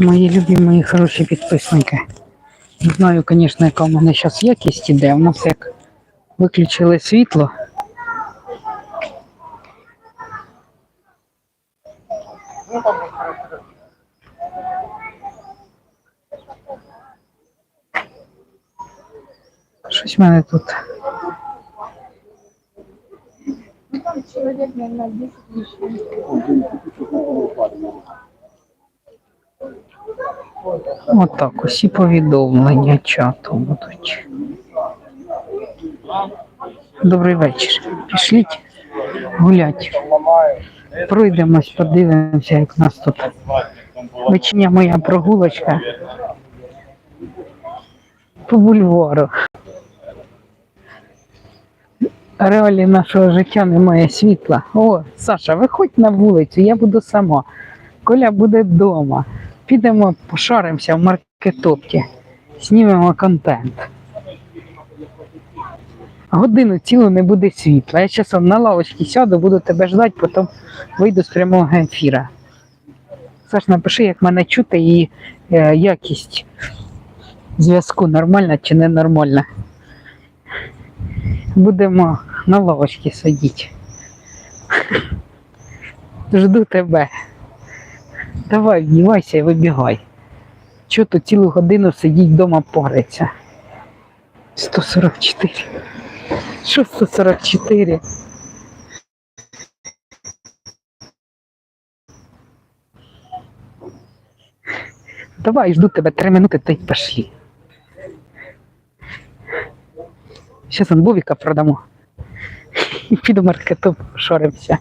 Мої любі, мої хороші підписники. Не знаю, звісно, яка в мене зараз якість іде. У нас як виключили світло. Щось в мене тут. Человек, наверное, 10 лишних. Отак, усі повідомлення чату будуть. Добрий вечір. Пішліть гулять. Пройдемось, подивимося, як нас тут. Вечірня моя прогулочка по бульвару. Реалі нашого життя немає світла. О, Саша, виходь на вулицю, я буду сама. Коля буде вдома. Підемо пошаримося в маркетопті, знімемо контент. Годину цілу не буде світла. Я зараз на лавочці сяду, буду тебе ждати, потім вийду з прямого ефіра. Саш, напиши, як мене чути і е, якість зв'язку нормальна чи ненормальна. Будемо на лавочці сидіти. Жду тебе. Давай, вдівайся і вибігай. Чого тут цілу годину сидіть вдома париться? 144. Що 144? Давай, жду тебе три минути, та й пошли. Зараз Бовіка продамо. Піду маркетом шоримося.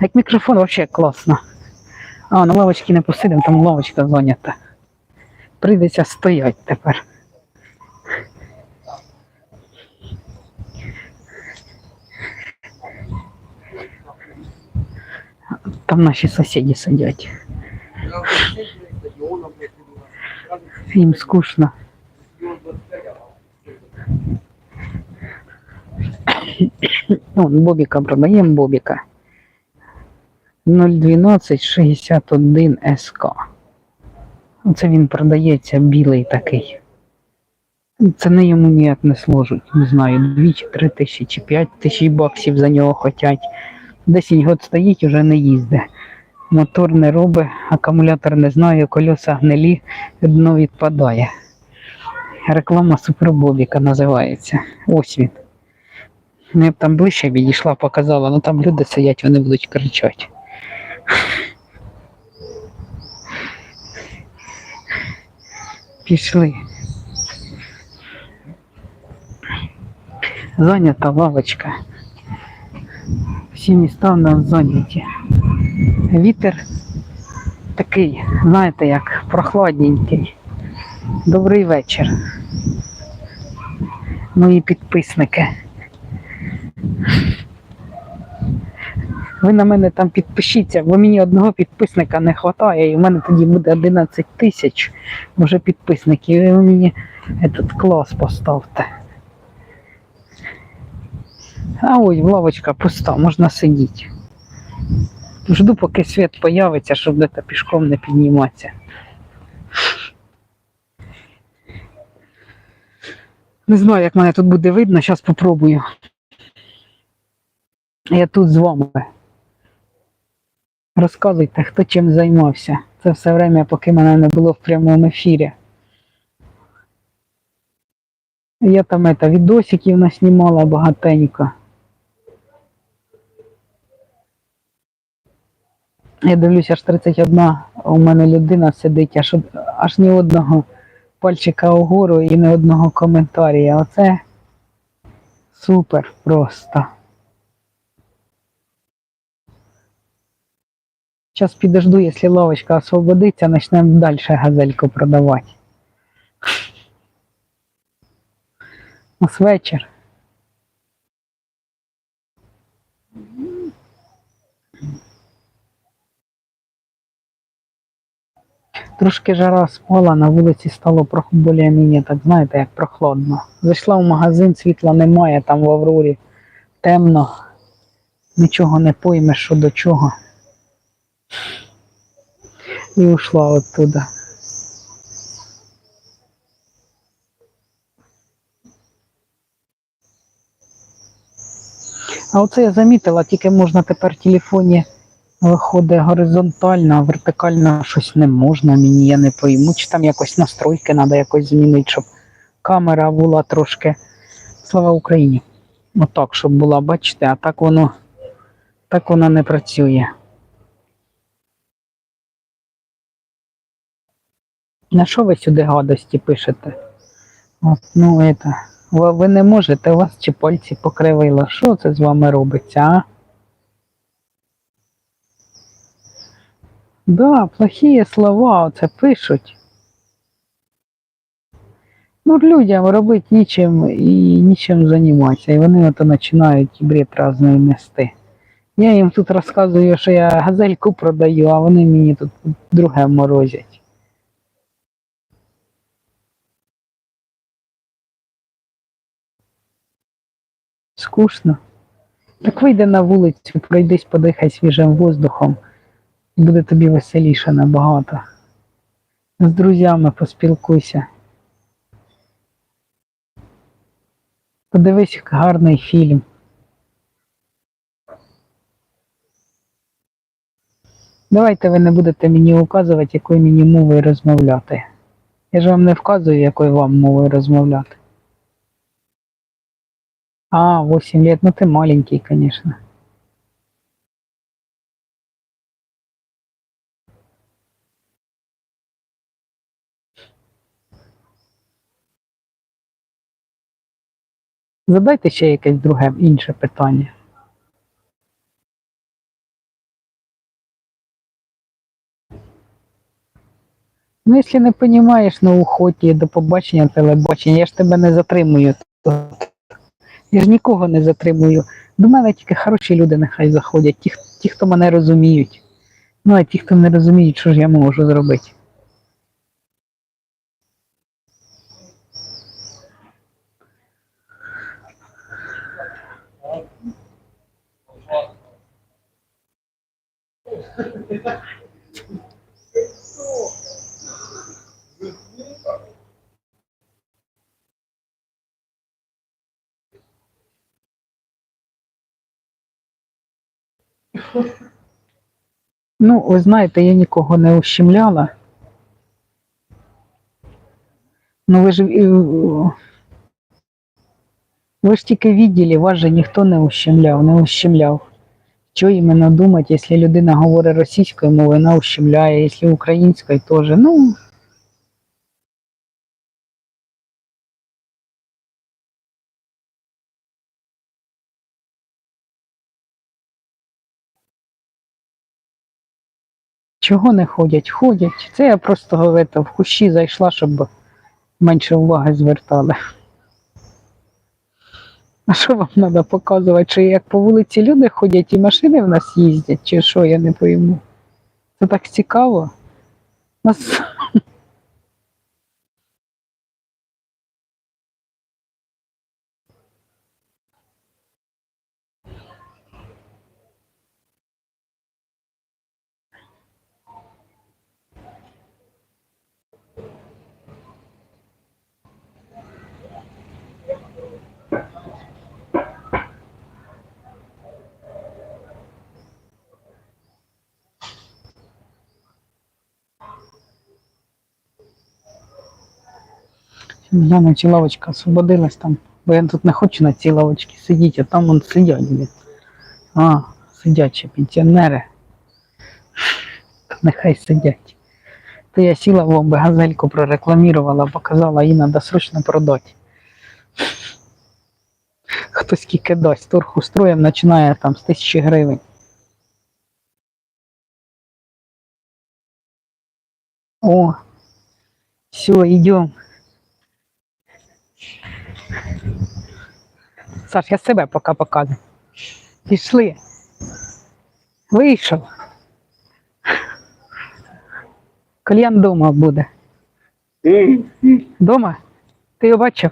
Як мікрофон вообще класно. А, на лавочці не посидимо, там лавочка зайнята. Прийдеться стоять тепер. Там наші сусіди сидять. Їм скучно. Ну, Бобіка продаємо Бобіка. 012 61 СК. Оце він продається білий такий. Це не йому ніяк не сложуть. Не знаю, 2 чи 3 тисячі чи 5 тисяч баксів за нього хотять. 10 год стоїть, уже не їздить. Мотор не робить, акумулятор не знає, кольоса гнилі, дно відпадає. Реклама Супербобіка називається. Ось він. Я б там ближче відійшла, показала, ну там люди сидять, вони будуть кричати. Пішли. Зайнята лавочка. Всі міста в нас зайняті. Вітер такий, знаєте, як прохладненький. Добрий вечір. Мої підписники. Ви на мене там підпишіться, бо мені одного підписника не вистачає, і в мене тоді буде 11 тисяч вже підписників. І ви мені этот клас поставте. А ось лавочка пуста, можна сидіти. Жду, поки світ появиться, щоб де-то пішком не підніматися. Не знаю, як мене тут буде видно, зараз попробую. Я тут з вами. Розказуйте, хто чим займався. Це все время, поки мене не було в прямому ефірі. Я там это, відосиків наснімала багатенько. Я дивлюся, аж 31 у мене людина сидить, аж, аж ні одного пальчика угору і ні одного коментарія. Оце супер просто. Зараз підожду, якщо лавочка освободиться, почнемо далі газельку продавати. Ось вечір. Трошки жара спала, на вулиці стало більш-менш, так знаєте, як прохладно. Зайшла в магазин, світла немає, там в Аврорі темно, нічого не поймеш, що до чого. І ушла оттуда. А оце я замітила, тільки можна тепер в телефоні виходить горизонтально, а вертикально щось не можна мені, я не пойму. Чи там якось настройки треба якось змінити, щоб камера була трошки. Слава Україні. Отак, щоб була, бачите, а так воно так воно не працює. На що ви сюди гадості пишете? От, ну, это, ви, ви не можете, у вас чи пальці покривило. Що це з вами робиться, а? Да, плохие слова оце пишуть. Ну, людям робити нічим і нічим займатися. І вони ото починають бред разний нести. Я їм тут розказую, що я газельку продаю, а вони мені тут друге морозять. Скучно. Так вийди на вулицю, пройдись, подихай свіжим воздухом. Буде тобі веселіше набагато. З друзями поспілкуйся. Подивись гарний фільм. Давайте ви не будете мені указувати, якою мені мовою розмовляти. Я ж вам не вказую, якою вам мовою розмовляти. А, 8 лет, ну ты маленький, конечно. Задайте ще якесь друге інше питання. Ну, якщо не розумієш на охоті, до побачення телебачення, я ж тебе не затримую. Я ж нікого не затримую. До мене тільки хороші люди нехай заходять, ті, ті, хто мене розуміють. Ну, а ті, хто не розуміють, що ж я можу зробити. Ну, ви знаєте, я нікого не ущемляла. Ну ви ж е, ви ж тільки відділі, вас же ніхто не ущемляв, не ущемляв. Що іменно думати, якщо людина говорить російською мовою, вона ущемляє, якщо українською теж. Ну, чого не ходять? Ходять. Це я просто это, в кущі зайшла, щоб менше уваги звертали. А що вам треба показувати? Чи як по вулиці люди ходять і машини в нас їздять, чи що, я не пойму. Це так цікаво. Нас... Гляну, чи лавочка освободилась там, бо я тут не хочу на цій лавочці сидіти, а там вон сидять. А, сидячі пенсіонери. Нехай сидять. То я сіла в би газельку прорекламувала, показала, її треба срочно продати. Хто скільки дасть, торг устроїв, починає там з тисячі гривень. О, все, йдемо. Саш, я себе поки показую. Пішли. Вийшов. Кальян вдома буде. Дома? Ти його бачив?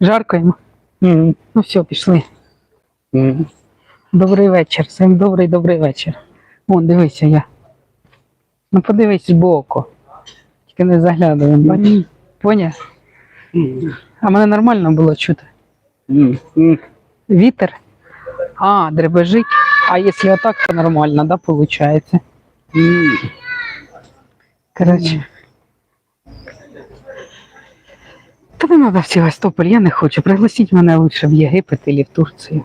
Жарко. Ну все, пішли. Добрий вечір. Всім добрий добрий вечір. Вон, дивися я. Ну подивись збоку. Тільки не заглядуй, бачиш? Поняв? А мене нормально було чути. Вітер. А, дребежить. А якщо отак, то нормально, да, виходить? Коротше. Та не треба в Севастополь, я не хочу. Пригласіть мене лучше в Єгипет або в Турцію.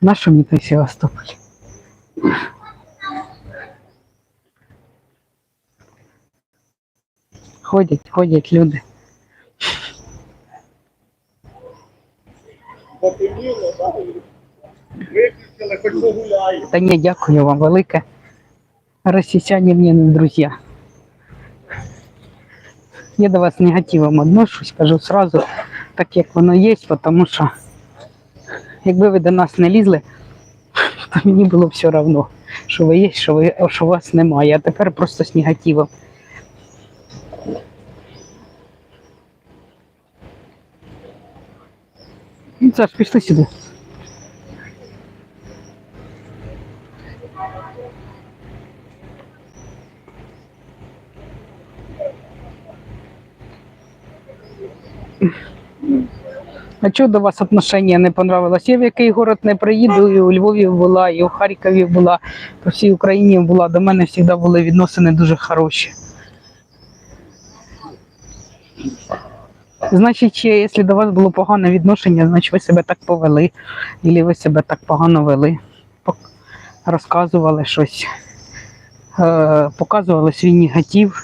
Нащо мені той Севастополь? Ходять, ходять люди. Потемніло, так? Виключили, хоч погуляй. Та ні, дякую вам велике. Росіяне мені не друзі. Я до вас негативом отношусь, кажу сразу, так як воно є, тому що якби ви до нас не лізли, то мені було все одно, що ви є, що, ви, що вас немає. А тепер просто з негативом. Саш, пішли сюди. А чого до вас отношення не понравилось? Я в який город не приїду, і у Львові була, і у Харкові була, по всій Україні була. До мене завжди були відносини дуже хороші. Значить, якщо до вас було погане відношення, значить ви себе так повели, або ви себе так погано вели, розказували щось, е, показували свій негатив.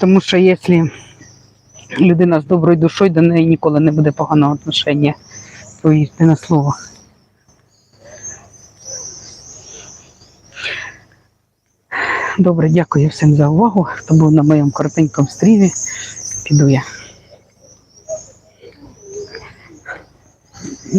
Тому що якщо людина з доброю душою, до неї ніколи не буде поганого отношення. Повірте на слово. Добре, дякую всім за увагу. Хто був на моєму коротенькому стрімі, піду я.